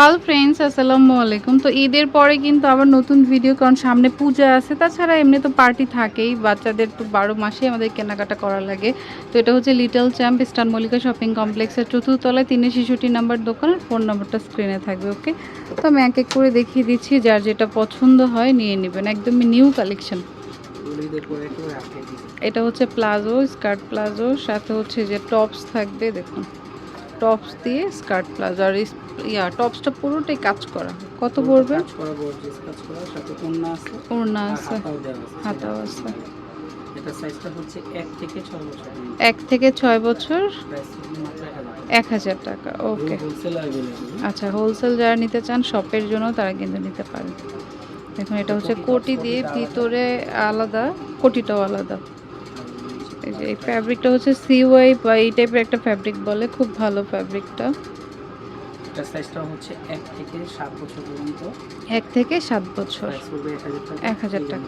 Hello friends আসসালামু আলাইকুম। তো ঈদের পরে কিন্তু আবার নতুন ভিডিও কারণ সামনে পূজা আছে। তাছাড়া এমনি তো পার্টি থাকেই বাচ্চাদের তো বারো মাসে আমাদের কেনাকাটা করা লাগে। তো এটা হচ্ছে লিটল চ্যাম্প স্টান মল্লিকা শপিং কমপ্লেক্সের চতুর্থ তলায় তিনে শিশুটি নাম্বার দোকান ফোন নাম্বারটা স্ক্রিনে থাকবে ওকে তো আমি এক এক করে দেখিয়ে দিচ্ছি যার যেটা পছন্দ হয় নিয়ে নেবেন। একদমই নিউ কালেকশন এটা হচ্ছে প্লাজো স্কার্ট প্লাজো সাথে হচ্ছে যে টপস থাকবে দেখুন। টপস দিয়ে স্কার্ট প্লাজো। আর ইয়া টপসটা পুরোটাই কাজ করা। কত পড়বে? ওড়না আছে। হাতাও আছে। এটা সাইজটা হচ্ছে এক থেকে ছয় বছর। এক হাজার টাকা। ওকে। আচ্ছা হোলসেল যারা নিতে চান শপের জন্য তারা কিন্তু নিতে পারেন। দেখুন এটা হচ্ছে কোটি দিয়ে ভিতরে আলাদা কোটিটাও আলাদা। এই যে এই ফ্যাব্রিকটা হচ্ছে সিওয়াই বা এই টাইপের একটা ফ্যাব্রিক বলে খুব ভালো ফ্যাব্রিকটা এটা সাইজটা হচ্ছে এক থেকে সাত বছর পর্যন্ত। এক থেকে সাত বছর। প্রাইস পড়বে এক 1000 হাজার টাকা।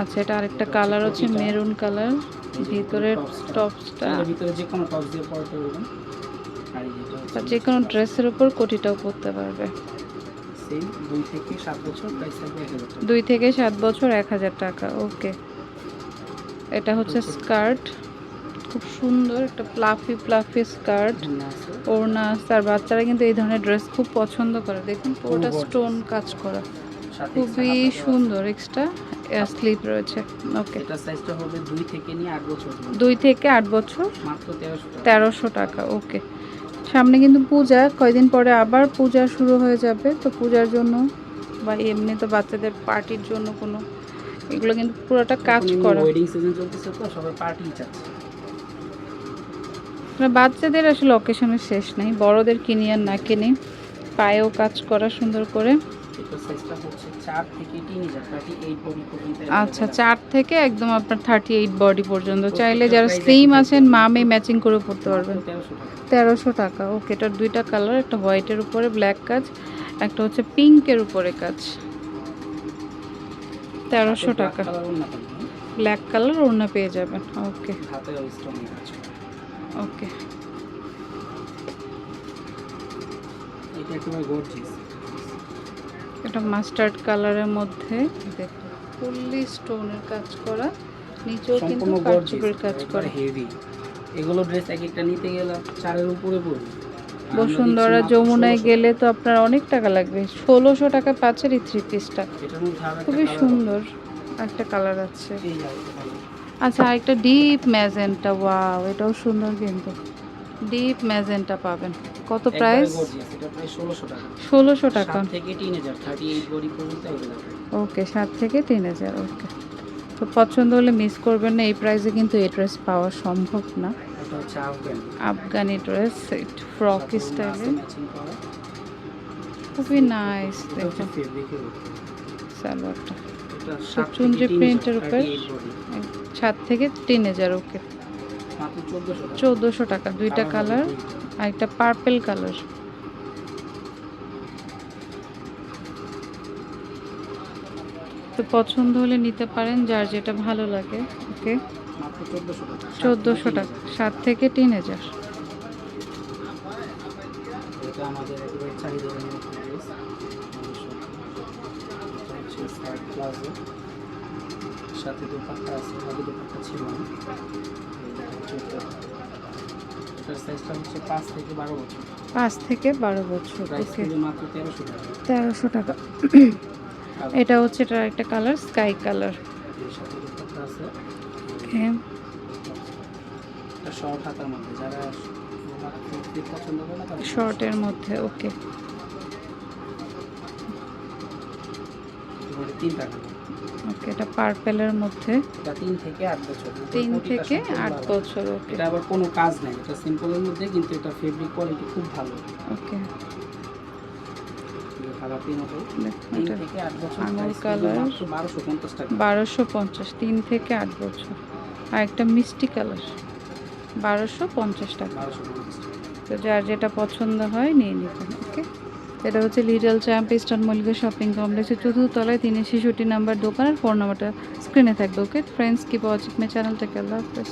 আচ্ছা এটা আরেকটা কালার হচ্ছে মেরুন কালার ভিতরে টপসটা ভিতরে যে কোনো টপস দিয়ে পরতে পারবেন। আর যে কোনো ড্রেসের উপর কোটিটাও পরতে পারবে। দুই থেকে সাত বছর এক হাজার টাকা। ওকে এটা হচ্ছে স্কার্ট। খুব সুন্দর একটা প্লাফি প্লাফি স্কার্ট। ওড়না আছে। আর বাচ্চারা কিন্তু এই ধরনের ড্রেস খুব পছন্দ করে। দেখুন পুরোটা স্টোন কাজ করা। খুবই। সুন্দর এক্সট্রা স্লিপ রয়েছে। ওকে এটা সাইজটা হবে দুই থেকে নিয়ে আট বছর। থেকে মাত্র তেরোশো টাকা। ওকে সামনে কিন্তু পূজা কয়দিন পরে আবার পূজা শুরু হয়ে যাবে। তো পূজার জন্য বা এমনি তো বাচ্চাদের পার্টির জন্য কোনো এগুলো কিন্তু পুরোটা কাজ করা। ওয়েডিং সিজন চলতেছে তো সবাই পার্টি চাচ্ছে। বাচ্চাদের আসলে অকেশনের শেষ নেই বড়দের কিনি আর না কিনি। পায়েও কাজ করা সুন্দর করে। আচ্ছা চার থেকে একদম আপনার থার্টি এইট বডি পর্যন্ত চাইলে যারা স্লিম আছেন মামে ম্যাচিং করে পড়তে পারবেন। তেরোশো টাকা। তেরোশো টাকা। ওকে এটার দুইটা কালার একটা হোয়াইটের উপরে ব্ল্যাক কাজ একটা হচ্ছে পিঙ্কের উপরে কাজ। তেরোশো টাকা। ব্ল্যাক কালার ওড়না পেয়ে যাবেন। ওকে ওকে এটা মাস্টার্ড কালারের মধ্যে দেখুন ফুললি স্টোনের কাজ করা নিচেও কিন্তু কারচুপির কাজ করা। হেভি এগুলো ড্রেস এক একটা নিতে গেলে চারের উপরে পড়বে। বসুন্ধরা যমুনায় গেলে তো আপনার অনেক টাকা লাগবে। ষোলোশো টাকা পাচ্ছেন এই থ্রি পিসটা একটা খুবই সুন্দর একটা কালার আছে। আচ্ছা আরেকটা ডিপ ম্যাজেন্টা ওয়াও এটাও সুন্দর কিন্তু। ডিপ ম্যাজেন্টা পাবেন। কত প্রাইস ষোলোশো টাকা। ওকে সাত থেকে তিন হাজার ওকে তো পছন্দ হলে মিস করবেন না এই প্রাইসে কিন্তু এই ড্রেস পাওয়া সম্ভব না। আফগান। ড্রেস ফ্রক স্টাইলে খুবই নাইস ফেব্রিকের সালোয়ারটা। চুনরি প্রিন্টের উপর। 38 body, সাত থেকে তিন হাজার ওকে চোদ্দোশো টাকা। দুইটা কালার আর একটা পার্পেল কালার তো পছন্দ হলে নিতে পারেন যার যেটা ভালো লাগে ওকে চোদ্দোশো টাকা সাত থেকে তিন হাজার। সাথে দোপাট্টা আছে আগে দোপাট্টা ছিল না। পাঁচ থেকে বারো বছর। তেরোশো টাকা। এটা হচ্ছে এটার একটা কালার স্কাই কালারের সাথে দোপাট্টা আছে ওকে শর্ট হাতার মধ্যে যারা পছন্দ করে না শর্টের মধ্যে ওকে ওকে এটা পার্পেলের মধ্যে। এটা তিন থেকে আট বছর। তিন থেকে সম্পূর্ণ আট বছর ওকে এটা আবার কোনো কাজ নেই এটা সিম্পলের মধ্যে কিন্তু এটা ফেব্রিক কোয়ালিটি খুব ভালো। ওকে বারোশো পঞ্চাশ তিন থেকে আট বছর। আর একটা মিষ্টি কালার। বারোশো পঞ্চাশ টাকা। তো যার যেটা পছন্দ হয় নিয়ে নিতে ওকে? এটা হচ্ছে little champ eastern Mallika shopping কমপ্লেক্সের চতুর্থতলায় তিনে শিশুটি নাম্বার দোকানের ফোন নাম্বারটা স্ক্রিনে থাকবে, okay? Friends keep watching my চ্যানেলটাকে আল্লাহ হাফেজ